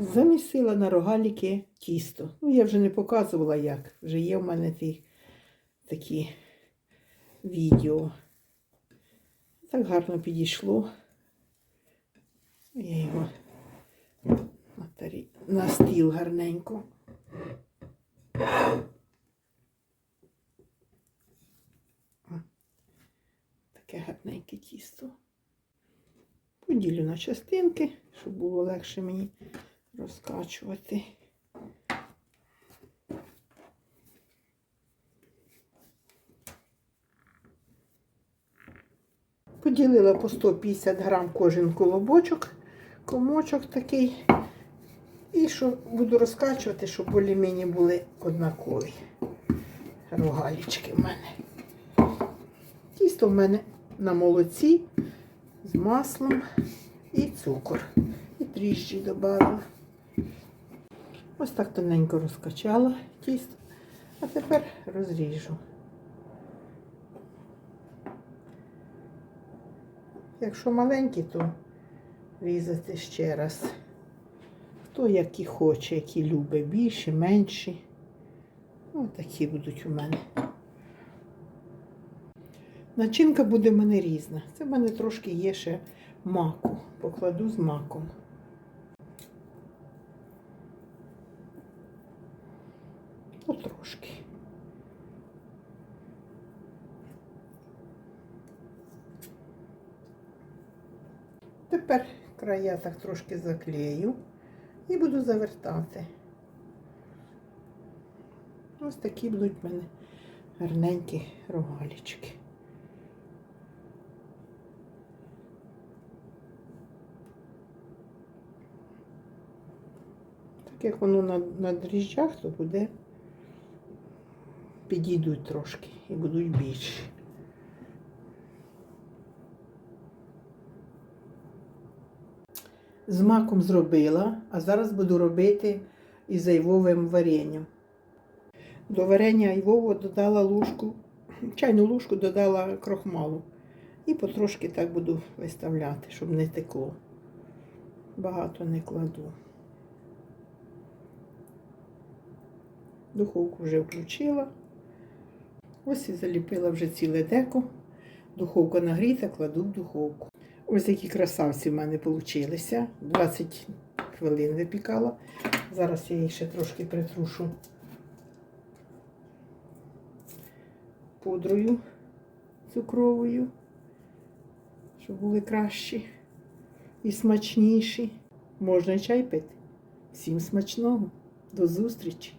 Замісила на рогаліки тісто. Ну, я вже не показувала як. Вже є в мене ті, такі відео. Так гарно підійшло. Я його на, стіл гарненько. Таке гарненьке тісто. Поділю на частинки, щоб було легше мені розкачувати. Поділила по 150 грам кожен колобочок, комочок такий. І що буду розкачувати, щоб болі-мені були однакові рогалічки в мене. Тісто в мене на молоці з маслом і цукор. І тріжджі додала. Ось так тоненько розкачала тісто, а тепер розріжу. Якщо маленькі, то різати ще раз. Хто які хоче, які любить, більші, менші. Ось такі будуть у мене. Начинка буде в мене різна. Це в мене трошки є ще маку. Покладу з маком. Потрошки. Тепер края так трошки заклею і буду завертати. Ось такі будуть в мене гарненькі рогалічки. Так як воно на, на дріжджах, то буде підійдуть трошки і будуть більші. З маком зробила, а зараз буду робити із айвовим варенням. До варення айвового додала ложку, чайну ложку додала крохмалу. І потрошки так буду виставляти, щоб не текло. Багато не кладу. Духовку вже включила. Ось і заліпила вже ціле деко. Духовка нагріта, кладу в духовку. Ось які красавці в мене вийшли. 20 хвилин випікала. Зараз я їх ще трошки притрушу пудрою цукровою, щоб були кращі і смачніші. Можна чай пити. Всім смачного. До зустрічі!